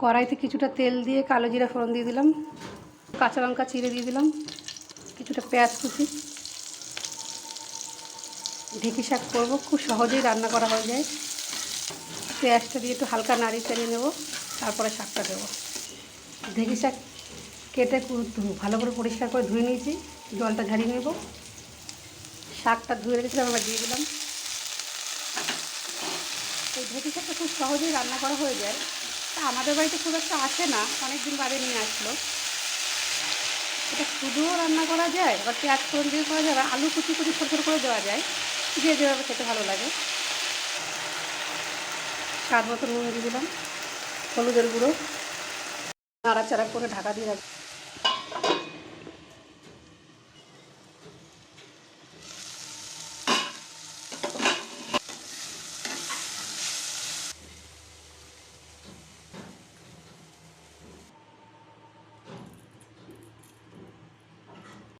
কড়াইতে কিছুটা তেল দিয়ে কালো জিরা ফোড়ন দিয়ে দিলাম, কাঁচা লঙ্কা চিড়ে দিয়ে দিলাম, কিছুটা পেঁয়াজ কুচি। ঢেঁকি শাক করব, খুব সহজেই রান্না করা হয়ে যায়। পেঁয়াজটা দিয়ে একটু হালকা নাড়ি চালিয়ে নেব, তারপরে শাকটা দেবো। ঢেঁকি শাক কেটে ভালো করে পরিষ্কার করে ধুয়ে নিয়েছি, জলটা ঝাড়িয়ে নেব। শাকটা ধুয়ে রেখেছিলাম আবার দিয়ে দিলাম। এই ঢেঁকি শাকটা খুব সহজেই রান্না করা হয়ে যায়। তা আমাদের বাড়িতে খুব একটা আসে না। অনেক দিন বাদে নিয়ে আসলো। এটা শুধুও রান্না করা যায় বা পেঁয়াজ ফোড়ন দিয়ে করা যায় আলু কুচি কুচি ছোটো ছোটো করে দেওয়া যায়, যে যেভাবে খেতে ভালো লাগে। স্বাদ মতো নুন দিয়ে দিলাম, হলুদের গুঁড়ো, নাড়াচাড়া করে ঢাকা দিয়ে রাখি